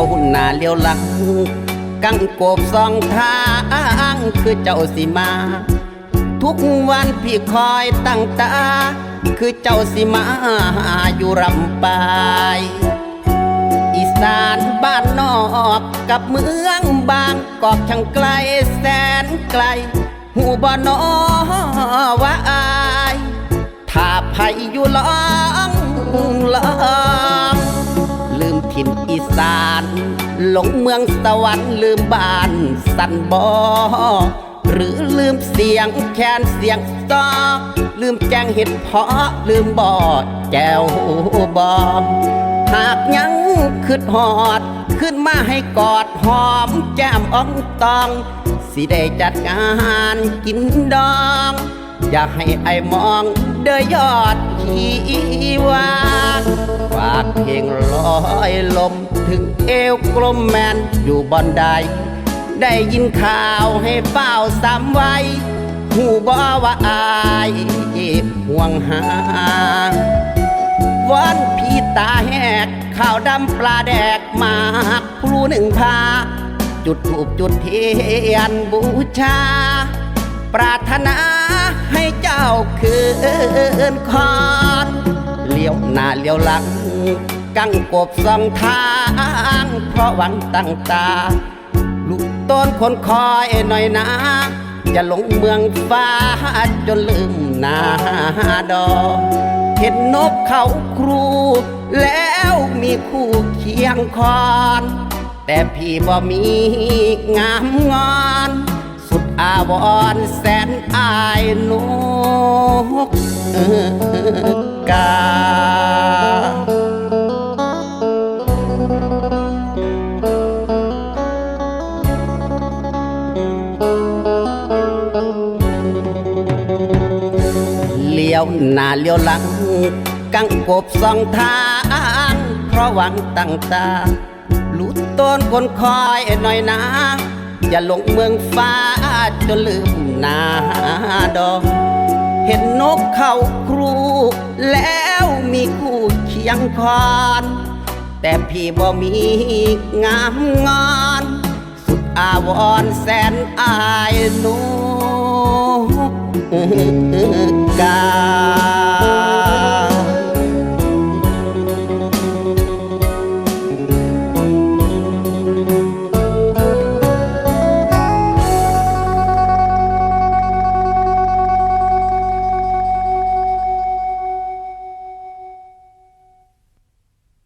วหุ่นหน้าเลี้ยวหลังกังโกบสองทางคือเจ้าสิมา ทุกวันพี่คอยตั้งตา คือเจ้าสิมาอยู่รำปายอีสานบ้านนอกกับเมืองบางกอกช่างไกลแสนไกลหูบ่นอว่าอ สานหลงเมืองสวรรค์ลืมบ้านสันบอหรือลืมเสียงแคนเสียงซอลืมแจงเห็ดเพาะลืมบอดแจวบอมหากยังคืดหอด ขึ้นมาให้กอดหอมแก้มอ่องตอง สิได้จัดงานกินดอง อยากให้ไอมองเดยยอดขีวาฝากเพลงลอยลมถึงเอวกลมแมนอยู่บอนใด ได้ยินข่าวให้เฝ้าสามไว้หูบ่ว่าอายห่วงหาวอนพี่ตาแหกข้าวดำปลาแดกมากพลูหนึ่งพา จุดถูกจุดเทียนบูชา ปรารถนาาคืนคอนเลี้ยวหน้าเลี้ยวหลัง กังกบสองทาง เพราะหวังตั้งตาลูกต้นคนคอยหน่อยนะจะหลงเมืองฟ้าจนลืมหนาดอกเห็นนกเขาครู แล้วมีคู่เคียงคอน แต่พี่บ่มีงามงอน อาวรณ์แสนอายนกกา เลี้ยวหน้าเลี้ยวหลัง กังกบสองทาง เพราะหวังตั้งตาลุดต้นคนคอยหน่อยนะ อย่าหลงเมืองฟ้า จนลืมหน้าดอกเห็นนกเขาครู แล้วมีคู่เคียงคอนแต่พี่บ่มีงามงอน สุดอาวรแสนอายนุกกา